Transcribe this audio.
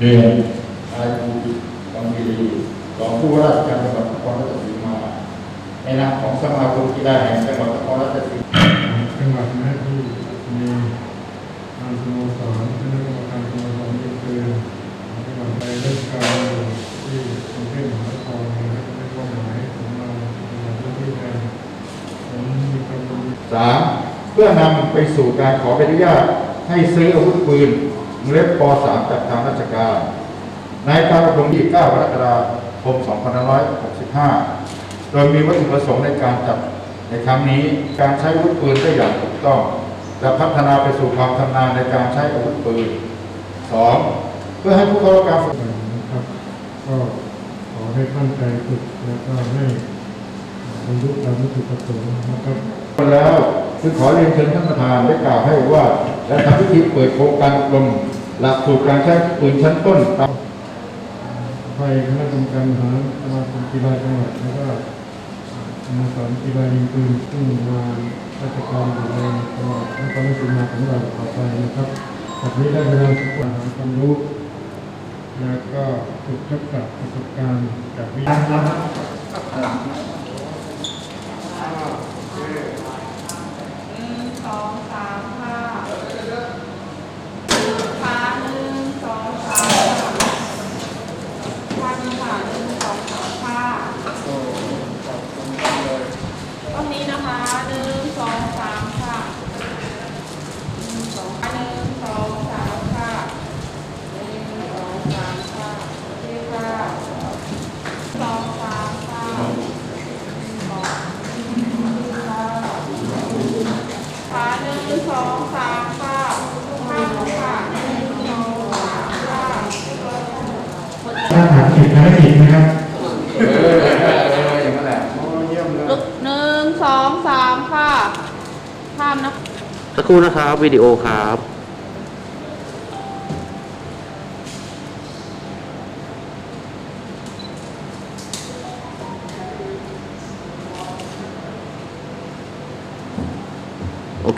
เดือนนายภูมิบางมีรองผู้ว่าราชการจังหวัดนครราชสีมาในนามของสมาคมกีฬาแห่งจังหวัดนครราชสีมาจังหวัดนะที่มีทางสโมสรคณะกรรมการสโมสรยิงปือจังหวัดไปเล่นการที่กรุงเทพมหานครนะครับเป็นเป้าหมายของเราในพื้นที่แทนผมมีความสามเพื่อนำไปสู่การขอใบอนุญาตให้ซื้ออาวุธปืน เล็บป .3 จากทางราชการ ในการประชุมที่9กรกฎาคม 2565 โดยมีวัตถุประสงค์ในการจัดในครั้งนี้การใช้อาวุธปืนได้อย่างถูกต้องและพัฒนาไปสู่ความชำนาญในการใช้อาวุธปืน 2. เพื่อให้ผู้เข้ารับการฝึกนะครับก็ขอให้ตั้งใจฝึกแล้วก็ให้บรรลุตามวัตถุประสงค์นะครับแล้วคือขอเรียนเชิญท่านประธานได้กล่าวให้ว่า และทำพิธีเปิดโครงการอบรม หลักสูตรการใช้ปืนชั้นต้นตามไปคณะกรรมการหาสมาคมกีฬาจังหวัดแล้วก็สโมสรกีฬายิงปืนซึ่งมาราชการอยู่ในจังหวัดนครราชสีมาของเราต่อไปนะครับจากนี้ได้เวลาศึกษาหาความรู้ แล้วก็ฝึกทักษะประสบการณ์จากวิทยา หนึ่งสองสามค่ะขาหนึ่งสองสามค่ะหนึ่งค่ะหนึ่งสองสามค่ะต้นนี้นะคะหนึ่งสองสามค่ะหนึ่งสองหนึ่งสองสามค่ะหนึ่งสองสามค่ะโอเคค่ะสองสามค่ะหนึ่งสองค่ะ ขาหนึ่ง สองสามค่ะห้าค่ะหนึ่งสองสามค่ะถ้าถามผิดภารกิจนะครับเอออย่างนั้นแหละเยี่ยมเลยหนึ่งสองสามค่ะข้ามนะสักครู่นะครับวิดีโอครับ